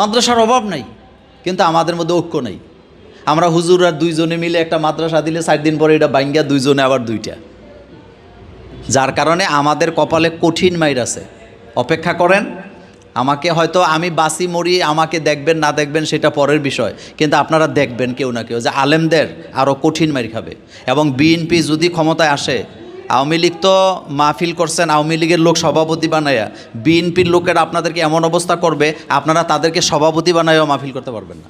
মাদ্রাসার অভাব নাই, কিন্তু আমাদের মধ্যে ঐক্য নেই। আমরা হুজুররা দুইজনে মিলে একটা মাদ্রাসা দিলে চার দিন পরে এটা বাইঙ্গা দুইজনে আবার দুইটা। যার কারণে আমাদের কপালে কঠিন মাইর আছে। অপেক্ষা করেন, আমাকে হয়তো আমি বাসি মরি, আমাকে দেখবেন, না দেখবেন সেটা পরের বিষয়। কিন্তু আপনারা দেখবেন কেউ না কেউ যে আলেমদের আরও কঠিন মাইর খাবে। এবং বিএনপি যদি ক্ষমতায় আসে আওয়ামী লীগ তো মাহফিল করছেন, আওয়ামী লীগের লোক সভাপতি বানায়া। বিএনপির লোকেরা আপনাদেরকে এমন অবস্থা করবে, আপনারা তাদেরকে সভাপতি বানায়ও মাহফিল করতে পারবেন না।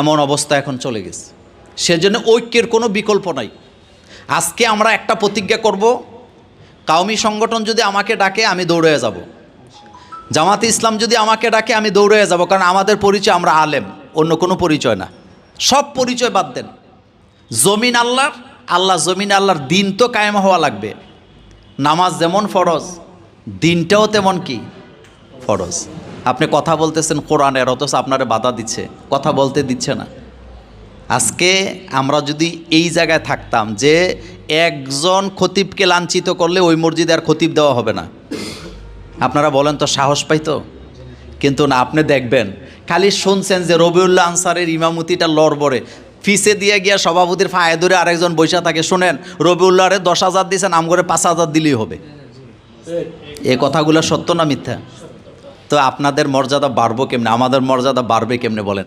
এমন অবস্থা এখন চলে গেছে। সেজন্য ঐক্যের কোনো বিকল্প নাই। আজকে আমরা একটা প্রতিজ্ঞা করব কাউমি সংগঠন যদি আমাকে ডাকে, আমি দৌড়ে যাব। জামাতে ইসলাম যদি আমাকে ডাকে, আমি দৌড়ে যাব, কারণ আমাদের পরিচয় আমরা আলেম, অন্য কোনো পরিচয় না। সব পরিচয় বাদ দেন। জমিন আল্লাহর আল্লাহ জমিন আল্লাহর দিন তো কায়েম হওয়া লাগবে। নামাজ যেমন ফরজ, দিনটাও তেমন কি? ফরজ। আপনি কথা বলতেছেন কোরআনের, অথচ আপনারে বাধা দিচ্ছে। কথা বলতে দিচ্ছে না। আজকে আমরা যদি এই জায়গায় থাকতাম যে একজন খতিবকে লাঞ্ছিত করলে ওই মসজিদে আর খতিব দেওয়া হবে না। আপনারা বলেন তো সাহস পাইতো কিন্তু না, আপনি দেখবেন। খালি শুনছেন যে রবিউল্লাহ আনসারের ইমামতিটা লড়বড়ে। ফিসে দিয়ে গিয়া সভাপতির ফায়ে ধরে আরেকজন বৈশা থাকে। শোনেন, রবিউল্লাহরে দশ হাজার দিয়েছেন আম করে পাঁচ হাজার দিলেই হবে। এ কথাগুলো সত্য না মিথ্যা? তো আপনাদের মর্যাদা বাড়বো কেমনে? আমাদের মর্যাদা বাড়বে কেমনে বলেন?